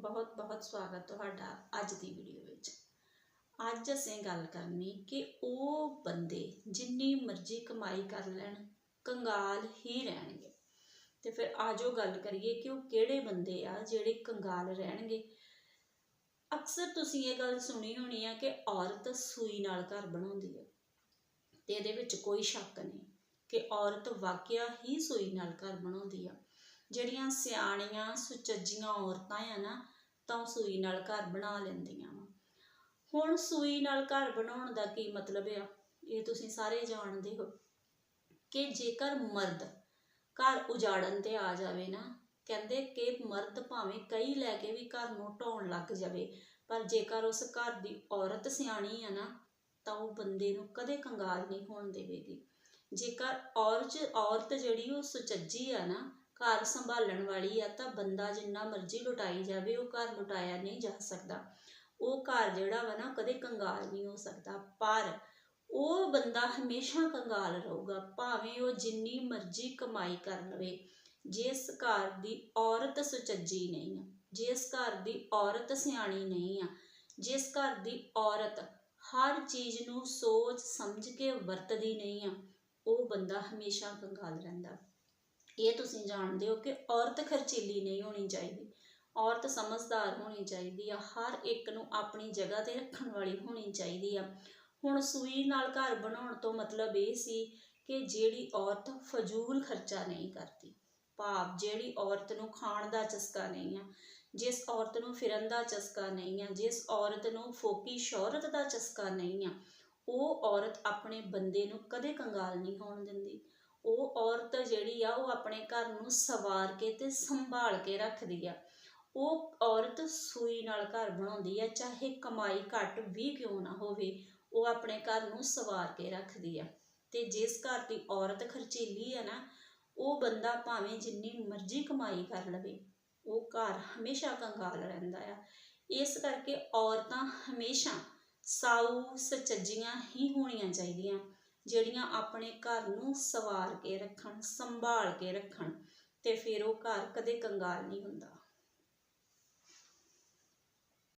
ਬਹੁਤ ਬਹੁਤ ਸਵਾਗਤ ਤੁਹਾਡਾ ਅੱਜ ਦੀ ਵੀਡੀਓ ਵਿੱਚ। ਅੱਜ ਅਸੀਂ ਗੱਲ ਕਰਨੀ ਕਿ ਉਹ ਬੰਦੇ ਜਿੰਨੀ ਮਰਜ਼ੀ ਕਮਾਈ ਕਰ ਲੈਣ, ਕੰਗਾਲ ਹੀ ਰਹਿਣਗੇ। ਤੇ ਫਿਰ ਆਜੋ ਗੱਲ ਕਰੀਏ ਕਿ ਉਹ ਕਿਹੜੇ ਬੰਦੇ ਆ ਜਿਹੜੇ ਕੰਗਾਲ ਰਹਿਣਗੇ। ਅਕਸਰ ਤੁਸੀਂ ਇਹ ਗੱਲ ਸੁਣੀ ਹੋਣੀ ਆ ਕਿ ਔਰਤ ਸੂਈ ਨਾਲ ਘਰ ਬਣਾਉਂਦੀ ਹੈ ਤੇ ਇਹਦੇ ਵਿੱਚ ਕੋਈ ਸ਼ੱਕ ਨਹੀਂ ਕਿ ਔਰਤ ਵਾਕਿਆ ਹੀ ਸੂਈ ਨਾਲ ਘਰ ਬਣਾਉਂਦੀ ਆ। ਜਿਹੜੀਆਂ ਸਿਆਣੀਆਂ, ਸੁਚੱਜੀਆਂ ਔਰਤਾਂ ਆ ਨਾ, ਤਾਂ ਉਹ ਸੂਈ ਨਾਲ ਘਰ ਬਣਾ ਲੈਂਦੀਆਂ ਵਾ। ਹੁਣ ਸੂਈ ਨਾਲ ਘਰ ਬਣਾਉਣ ਦਾ ਕੀ ਮਤਲਬ ਆ? ਇਹ ਤੁਸੀਂ ਸਾਰੇ ਜਾਣਦੇ ਹੋ ਕਿ ਜੇਕਰ ਮਰਦ ਘਰ ਉਜਾੜਨ ਤੇ ਆ ਜਾਵੇ ਨਾ, ਕਹਿੰਦੇ ਕਿ ਮਰਦ ਭਾਵੇਂ ਕਈ ਲੈ ਕੇ ਵੀ ਘਰ ਨੂੰ ਢਾਉਣ ਲੱਗ ਜਾਵੇ, ਪਰ ਜੇਕਰ ਉਸ ਘਰ ਦੀ ਔਰਤ ਸਿਆਣੀ ਆ ਨਾ, ਤਾਂ ਉਹ ਬੰਦੇ ਨੂੰ ਕਦੇ ਕੰਗਾਲ ਨਹੀਂ ਹੋਣ ਦੇਵੇਗੀ। ਜੇਕਰ ਔਰਤ ਔਰਤ ਜਿਹੜੀ ਉਹ ਸੁਚੱਜੀ ਆ ਨਾ ਘਰ ਸੰਭਾਲਣ ਵਾਲੀ ਆ ਤਾਂ ਬੰਦਾ ਜਿੰਨਾ ਮਰਜ਼ੀ ਲੁਟਾਈ ਜਾਵੇ, ਉਹ ਘਰ ਲੁਟਾਇਆ ਨਹੀਂ ਜਾ ਸਕਦਾ। ਉਹ ਘਰ ਜਿਹੜਾ ਵਾ ਨਾ, ਕਦੇ ਕੰਗਾਲ ਨਹੀਂ ਹੋ ਸਕਦਾ। ਪਰ ਉਹ ਬੰਦਾ ਹਮੇਸ਼ਾ ਕੰਗਾਲ ਰਹੂਗਾ, ਭਾਵੇਂ ਉਹ ਜਿੰਨੀ ਮਰਜ਼ੀ ਕਮਾਈ ਕਰ ਲਵੇ। ਜਿਸ ਘਰ ਦੀ ਔਰਤ ਸੁਚੱਜੀ ਨਹੀਂ ਆ, ਜਿਸ ਘਰ ਦੀ ਔਰਤ ਸਿਆਣੀ ਨਹੀਂ ਆ, ਜਿਸ ਘਰ ਦੀ ਔਰਤ ਹਰ ਚੀਜ਼ ਨੂੰ ਸੋਚ ਸਮਝ ਕੇ ਵਰਤਦੀ ਨਹੀਂ ਆ, ਉਹ ਬੰਦਾ ਹਮੇਸ਼ਾ ਕੰਗਾਲ ਰਹਿੰਦਾ। ਇਹ ਤੁਸੀਂ ਜਾਣਦੇ ਹੋ ਕਿ ਔਰਤ ਖਰਚੀਲੀ ਨਹੀਂ ਹੋਣੀ ਚਾਹੀਦੀ। ਔਰਤ ਸਮਝਦਾਰ ਹੋਣੀ ਚਾਹੀਦੀ ਆ, ਹਰ ਇੱਕ ਨੂੰ ਆਪਣੀ ਜਗ੍ਹਾ ਤੇ ਰੱਖਣ ਵਾਲੀ ਹੋਣੀ ਚਾਹੀਦੀ ਆ। ਹੁਣ ਸੂਈ ਨਾਲ ਘਰ ਬਣਾਉਣ ਤੋਂ ਮਤਲਬ ਇਹ ਸੀ ਕਿ ਜਿਹੜੀ ਔਰਤ ਫਜ਼ੂਲ ਖਰਚਾ ਨਹੀਂ ਕਰਦੀ, ਭਾਵ ਜਿਹੜੀ ਔਰਤ ਨੂੰ ਖਾਣ ਦਾ ਚਸਕਾ ਨਹੀਂ ਆ, ਜਿਸ ਔਰਤ ਨੂੰ ਫਿਰਨ ਦਾ ਚਸਕਾ ਨਹੀਂ ਆ, ਜਿਸ ਔਰਤ ਨੂੰ ਫੋਕੀ ਸ਼ੌਹਰਤ ਦਾ ਚਸਕਾ ਨਹੀਂ ਆ, ਉਹ ਔਰਤ ਆਪਣੇ ਬੰਦੇ ਨੂੰ ਕਦੇ ਕੰਗਾਲ ਨਹੀਂ ਹੋਣ ਦਿੰਦੀ। ਉਹ ਔਰਤ ਜਿਹੜੀ ਆ, ਉਹ ਆਪਣੇ ਘਰ ਨੂੰ ਸਵਾਰ ਕੇ ਤੇ ਸੰਭਾਲ ਕੇ ਰੱਖਦੀ ਆ। ਉਹ ਔਰਤ ਸੂਈ ਨਾਲ ਘਰ ਬਣਾਉਂਦੀ ਆ, ਚਾਹੇ ਕਮਾਈ ਘੱਟ ਵੀ ਕਿਉਂ ਨਾ ਹੋਵੇ, ਉਹ ਆਪਣੇ ਘਰ ਨੂੰ ਸਵਾਰ ਕੇ ਰੱਖਦੀ ਆ। ਤੇ ਜਿਸ ਘਰ ਦੀ ਔਰਤ ਖਰਚੀਲੀ ਆ ਨਾ, ਉਹ ਬੰਦਾ ਭਾਵੇਂ ਜਿੰਨੀ ਮਰਜ਼ੀ ਕਮਾਈ ਕਰ ਲਵੇ, ਉਹ ਘਰ ਹਮੇਸ਼ਾ ਕੰਗਾਲ ਰਹਿੰਦਾ ਆ। ਇਸ ਕਰਕੇ ਔਰਤਾਂ ਹਮੇਸ਼ਾ ਸਾਊ ਸਚੱਜੀਆਂ ਹੀ ਹੋਣੀਆਂ ਚਾਹੀਦੀਆਂ। ਜਿਹੜੀਆਂ ਆਪਣੇ ਘਰ ਨੂੰ ਸਵਾਰ ਕੇ ਰੱਖਣ, ਸੰਭਾਲ ਕੇ ਰੱਖਣ, ਤੇ ਫਿਰ ਉਹ ਘਰ ਕਦੇ ਕੰਗਾਲ ਨਹੀਂ ਹੁੰਦਾ।